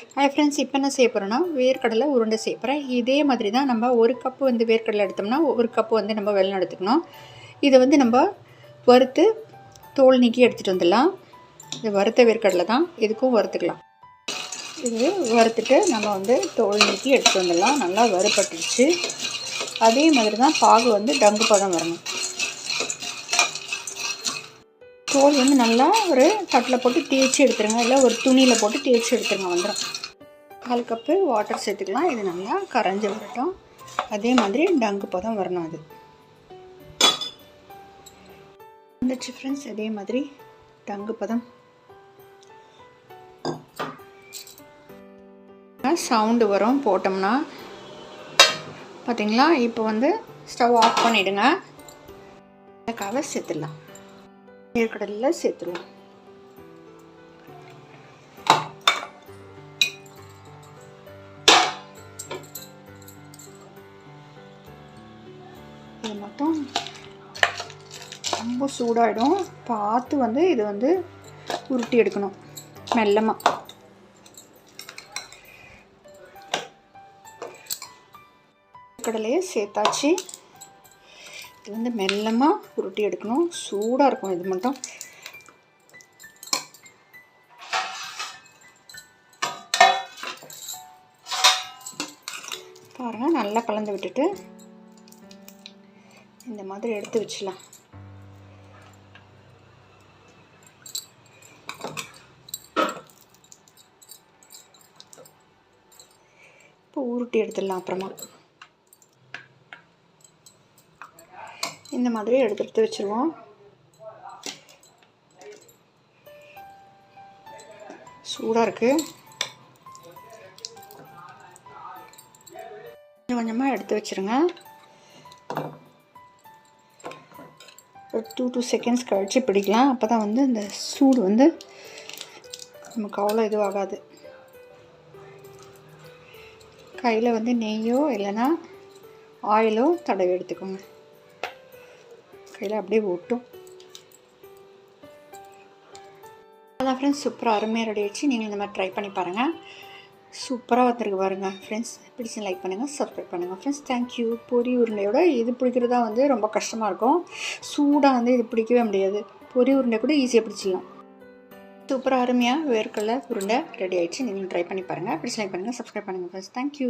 Hi friends இப்போ என்ன செய்ய போகிறோன்னா வேர்க்கடலை உருண்டை செய்ய போகிறேன் இதே மாதிரி தான் நம்ம ஒரு கப்பு வந்து வேர்க்கடலை எடுத்தோம்னா ஒரு கப்பு வந்து நம்ம வெள்ளம் எடுத்துக்கணும். இதை வந்து நம்ம வறுத்து தோல் நீக்கி எடுத்துகிட்டு வந்துடலாம். இது வறுத்த வேர்க்கடலை தான். இதுக்கும் வறுத்துக்கலாம். இது வறுத்துட்டு நம்ம வந்து தோல் நீக்கி எடுத்துகிட்டு வந்துடலாம். நல்லா வறுப்பட்டுருச்சு அதே மாதிரி தான் பாகு வந்து டங்கு பதம் வரணும். தோல் வந்து நல்லா ஒரு தட்டில் போட்டு தேய்ச்சி எடுத்துருங்க. இல்லை ஒரு துணியில் போட்டு தேய்ச்சி எடுத்துருங்க வந்துடும் கால் கப்பு வாட்டர் சேர்த்துக்கலாம். இது நல்லா கரைஞ்சி வரட்டும். அதே மாதிரி டங்கு பதம் வரணும் அது. வந்துச்சு ஃப்ரெண்ட்ஸ் அதே மாதிரி டங்கு பதம். சவுண்டு வரும். போட்டோம்னா பார்த்தீங்களா? இப்போ வந்து ஸ்டவ் ஆஃப் பண்ணிவிடுங்க அதுக்காக சேர்த்துடலாம். வேர்க்கடலில் சேர்த்துருவோம். இது மட்டும் ரொம்ப சூடாகிடும் பார்த்து வந்து இது வந்து உருட்டி எடுக்கணும் மெல்லமாக கடலையை சேர்த்தாச்சு. இது வந்து மெல்லமாக உருட்டி எடுக்கணும். சூடாக இருக்கும் இது மட்டும். பாருங்கள் நல்லா கலந்து விட்டுட்டு இந்த மாதிரி எடுத்து வச்சிடலாம். இப்போ உருட்டி எடுத்துடலாம் அப்புறமா. இந்த மாதிரி எடுத்து எடுத்து வச்சுருவோம். சூடாக இருக்குது கொஞ்சம் கொஞ்சமாக எடுத்து வச்சுருங்க. ஒரு டூ டூ செகண்ட்ஸ் கழித்து பிடிக்கலாம். அப்போ தான் வந்து இந்த சூடு வந்து நமக்கு அவ்வளோ இதுவாகாது. கையில் வந்து நெய்யோ இல்லைன்னா ஆயிலோ தடவி எடுத்துக்கோங்க. கையில் அப்படியே ஒட்டும். அதான் ஃப்ரெண்ட்ஸ் சூப்பராக அருமையாக ரெடி ஆச்சு நீங்கள் இந்த மாதிரி ட்ரை பண்ணி பாருங்கள் சூப்பராக வந்துருக்கு பாருங்கள் ஃப்ரெண்ட்ஸ் பிடிச்சி லைக் பண்ணுங்கள் சப்ஸ்கிரைப் பண்ணுங்கள் ஃப்ரெண்ட்ஸ் தேங்க்யூ பொரி உருண்டையோட இது பிடிக்கிறது தான் வந்து ரொம்ப கஷ்டமாக இருக்கும். சூடாக வந்து இது பிடிக்கவே முடியாது. பொரி உருண்டை கூட ஈஸியாக பிடிச்சிடலாம். சூப்பராக அருமையாக வேர்க்கடலை உருண்டை ரெடி ஆகிடுச்சு நீங்கள் ட்ரை பண்ணி பாருங்கள் பிடிச்சி லைக் பண்ணுங்கள் சப்ஸ்கிரைப் பண்ணுங்கள் ஃப்ரெண்ட்ஸ் தேங்க்யூ